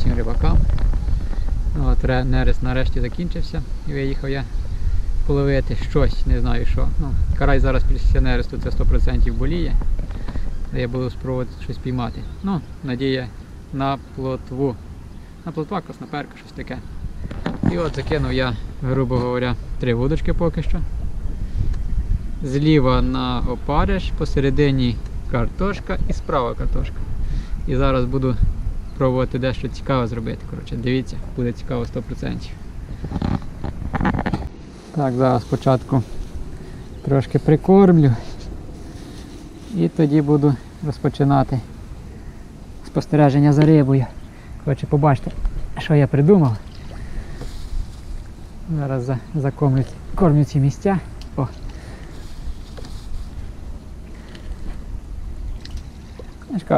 Всім рибакам. От, ре- нерест нарешті закінчився і виїхав я половити щось, не знаю що. Ну, карай зараз після нересту це 100% боліє. Я буду спробувати щось піймати. Ну, надія на плотву. На плотва, красноперка, щось таке. І от закинув я, грубо говоря, три вудочки поки що. Зліва на опариш, посередині картошка і справа картошка. І зараз буду пробувати дещо цікаве зробити. Коротше, дивіться, буде цікаво 100%. Так, зараз спочатку трошки прикормлю. І тоді буду розпочинати спостереження за рибою. Коротше, побачите, що я придумав. Зараз за, закормлю кормлю ці місця. О.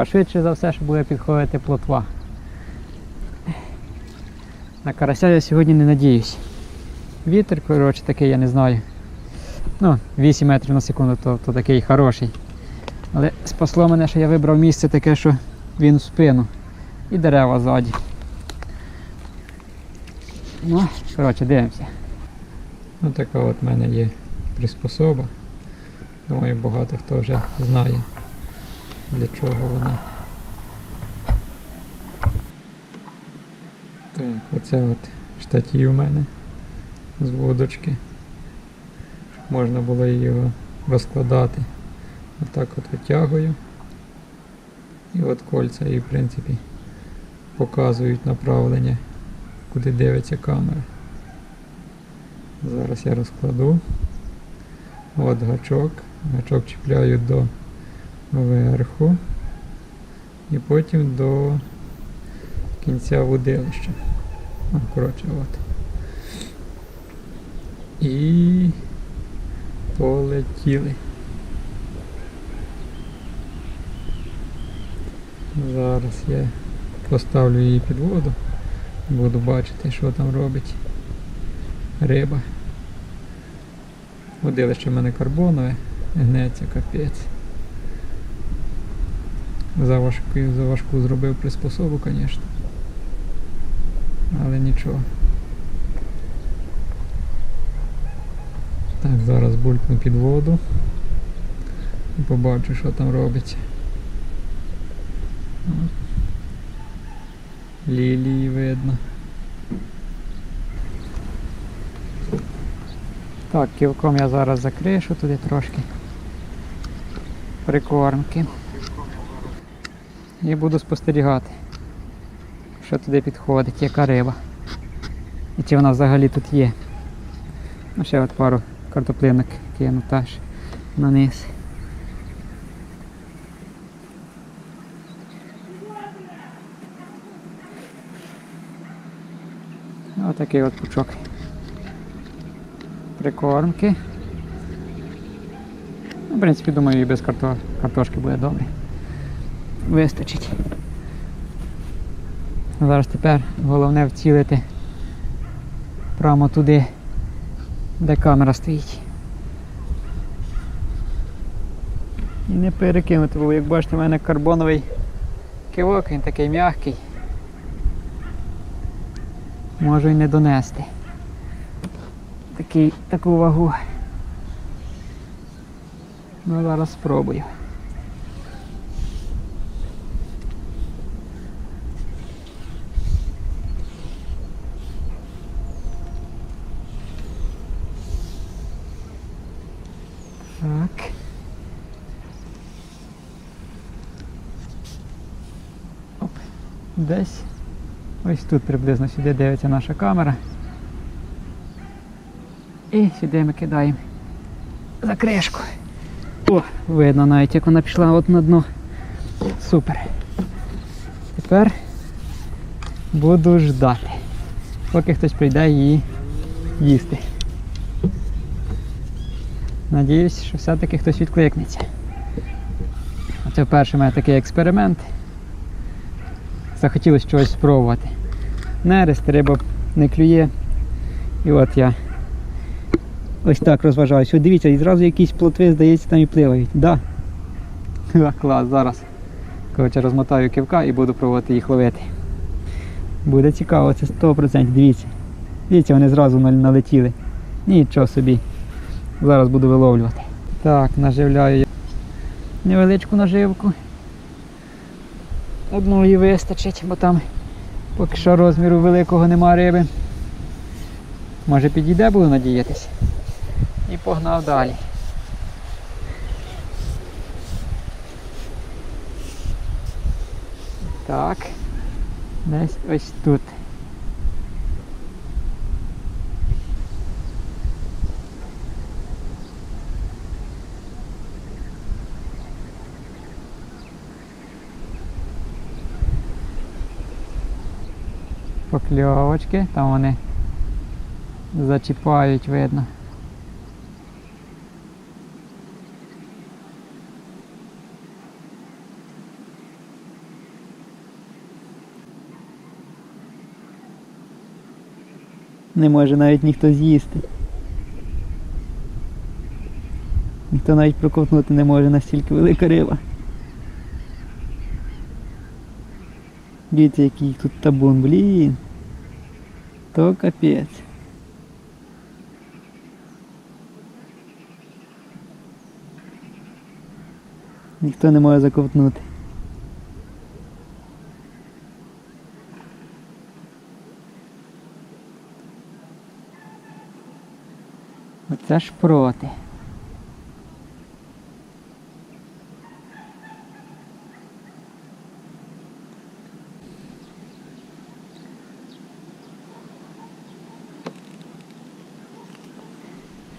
Швидше за все, що буде підходити плотва. На карася я сьогодні не надіюсь. Вітер, коротше, такий, я не знаю. Ну, 8 метрів на секунду, то, то такий хороший. Але спасло мене, що я вибрав місце таке, що він в спину. І дерева ззаді. Ну, коротше, дивимося. Ну така от в мене є приспособа. Думаю, багато хто вже знає для чого вона. Так, оце от штатів у мене з вудочки. Можна було його розкладати. Отак от витягую. І от кольця і в принципі показують направлення, куди дивиться камера. Зараз я розкладу. От гачок. Гачок чіпляю до вверху і потім до кінця водилища. А, коротше, от. І полетіли. Зараз я поставлю її під воду. Буду бачити, що там робить риба. Водилище в мене карбонове, гнеться капець. За важку, за важку зробив приспособу, звісно. Але нічого. Так, зараз булькну під воду і побачу, що там робиться. Лілії видно. Так, кілком я зараз закришу туди трошки прикормки. І буду спостерігати, що туди підходить, яка риба. І чи вона взагалі тут є. Ну, ще от пару картоплинок кину теж на низ. Отакий от пучок прикормки. Ну, В принципі, думаю, і без карто... картошки буде добре. Вистачить. Зараз тепер головне вцілити прямо туди, де камера стоїть. І не перекинути, бо як бачите, в мене карбоновий кивок, він такий м'який. Можу і не донести. Такий, таку вагу. Ну зараз спробую. Так. Оп. Десь ось тут приблизно сюди дивиться наша камера. І сюди ми кидаємо за кришку. О, видно навіть як вона пішла от на дно. Супер. Тепер буду ждати, поки хтось прийде її їсти. Надіюсь, що все-таки хтось відкликнеться. Це вперше мене такий експеримент. Захотілося чогось спробувати. Нерест, риба не клює. І от я ось так розважаюся. От дивіться, і зразу якісь плотви, здається, там і пливають. Да. Клас, зараз. Коротше, розмотаю кивка і буду пробувати їх ловити. Буде цікаво, це 100%. Дивіться. Дивіться, вони зразу налетіли. Нічого собі. Зараз буду виловлювати. Так, наживляю я невеличку наживку. Одної вистачить, бо там поки що розміру великого нема риби. Може підійде, буду надіятись. І погнав далі. Так. Десь ось тут. Покльовочки, там вони зачіпають, видно. Не може навіть ніхто з'їсти. Ніхто навіть проковтнути не може настільки велика риба. Дивіться, який тут табун, блін. То капець. Ніхто не може заковтнути. Оце ж проти.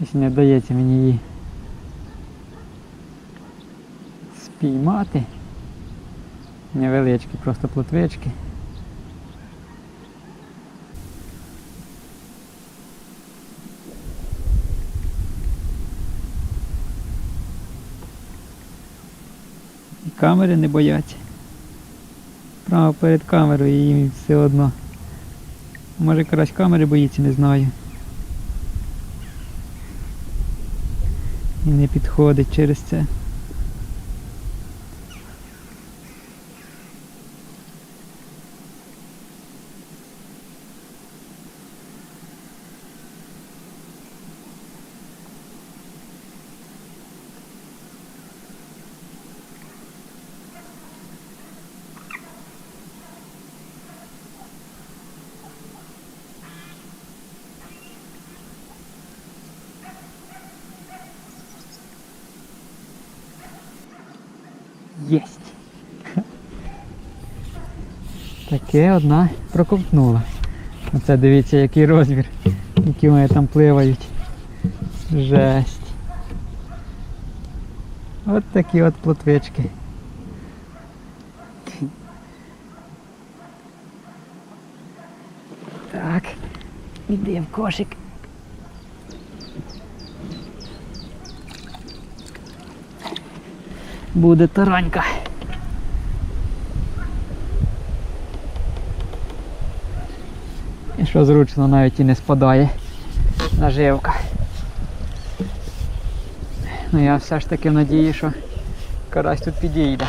Щось не вдається мені її спіймати. Невеличкі просто плотвички. І камери не бояться. Право перед камерою їм все одно. Може карась камери боїться, не знаю. І не підходить через це. Єсть. Таке одна проковтнула. Оце дивіться, який розмір, які вони там пливають. Жесть. От такі от плотвички. Так, іди в кошик. Буде таранька. Що зручно навіть і не спадає наживка. Ну я все ж таки в надії, що карась тут підійде.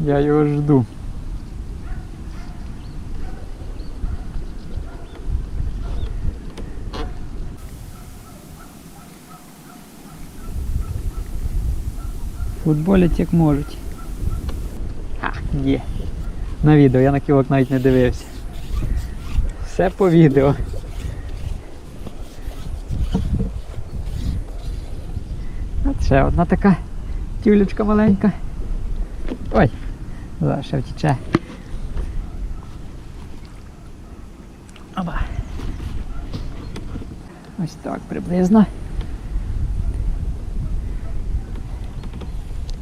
Я його жду. Футболять як можуть. А, є. На відео, я на кілок навіть не дивився. Все по відео. От ще одна така тюлечка маленька. Ой, зараз ще втіче. Оба. Ось так приблизно.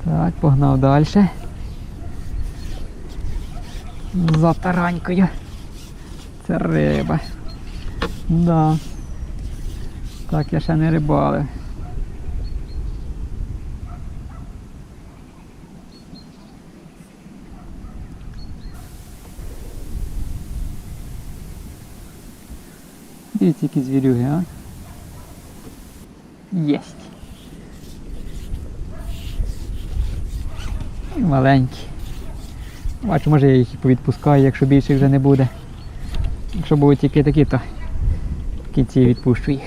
Так, погнав далі. За таранькою. Це риба. Да. Так, я ще не рибалив. Дивіться, які звірюги, а? Єсть. І маленькі. Бачу, може я їх і повідпускаю, якщо більше вже не буде. Якщо будуть тільки такі, то в кінці відпущу їх.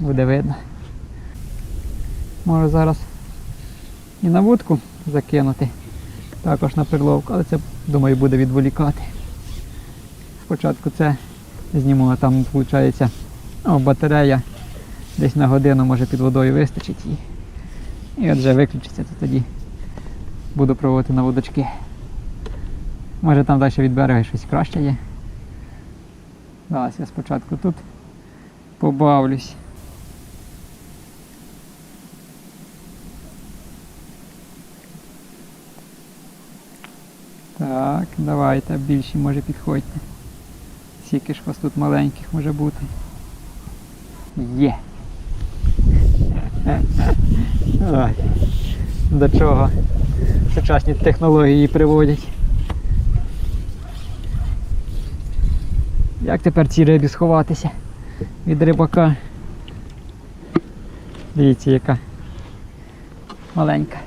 Буде видно. Можу зараз і на вудку закинути, також на приловку, але це, думаю, буде відволікати. Спочатку це зніму, а там виходить о, батарея десь на годину може під водою вистачить її. І от вже виключиться, то тоді буду пробувати на водочки. Може там далі від берега щось краще є. Зараз я спочатку тут побавлюсь. Так, давайте, більші може підходьте. Скільки ж вас тут маленьких може бути. Є. До чого сучасні технології приводять. Як тепер цій рибі сховатися від рибака? Дивіться, яка маленька.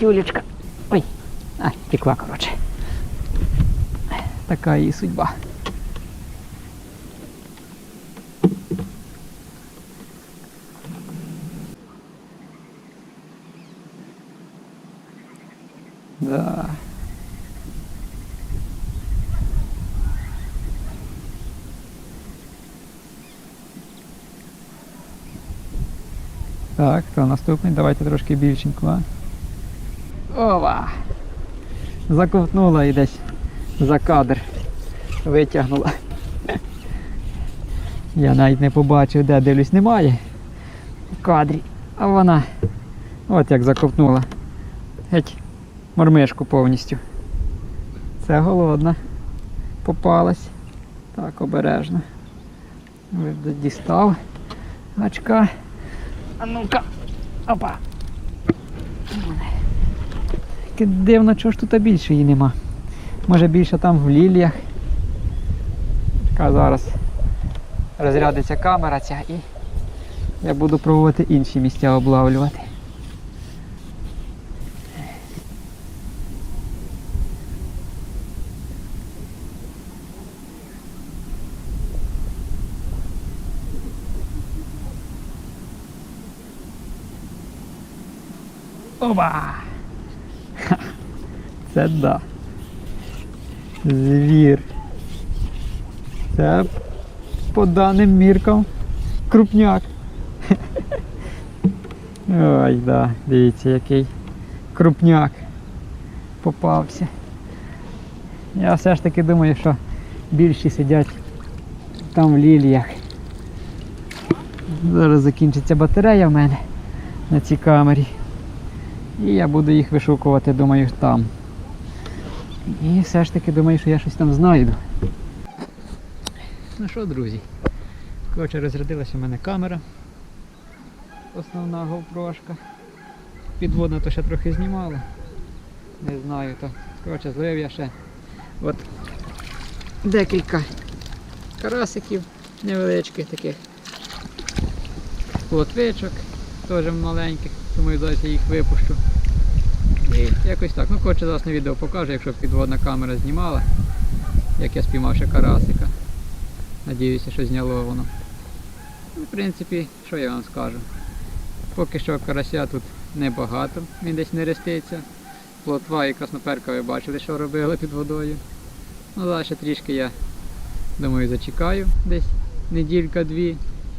Тюлечка. Ой, а, текла, коротше. Така її судьба. Да. Так, хто наступний? Давайте трошки більшеньку. Ова! Заковтнула і десь за кадр. Витягнула. Я навіть не побачив, де дивлюсь, немає в кадрі. А вона от як заковтнула. Геть мормишку повністю. Це голодна. Попалась. Так, обережно. Дістав гачка. А ну-ка. Опа. Дивно, чого ж тут більше її нема. Може більше там в ліліях. Така зараз розрядиться камера ця і я буду пробувати інші місця облавлювати. Оба! Ха, Це да. Звір. Це по даним міркам крупняк. Ой, да, дивіться, який крупняк попався. Я все ж таки думаю, що більші сидять там в ліліях. Зараз закінчиться батарея в мене на цій камері. І я буду їх вишукувати, думаю, там. І все ж таки думаю, що я щось там знайду. Ну що, друзі? Коротше, розрядилася в мене камера. Основна GoPro-шка. Підводна то ще трохи знімала. Не знаю, то. Коротше, зловив я ще от декілька карасиків невеличких таких. Плотвичок, теж маленьких, тому зараз я їх випущу. І якось так. Ну, коротше, зараз на відео покажу, якщо підводна камера знімала, як я спіймав ще карасика. Надіюся, що зняло воно. Ну, В принципі, що я вам скажу? Поки що карася тут небагато, він десь не реститься. Плотва і красноперка ви бачили, що робили під водою. Ну, зараз ще трішки я думаю зачекаю десь неділька-дві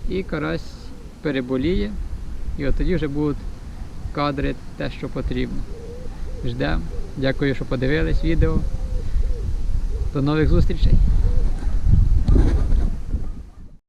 і карась переболіє. І от тоді вже будуть кадри те, що потрібно. Ждемо. Дякую, що подивились відео. До нових зустрічей!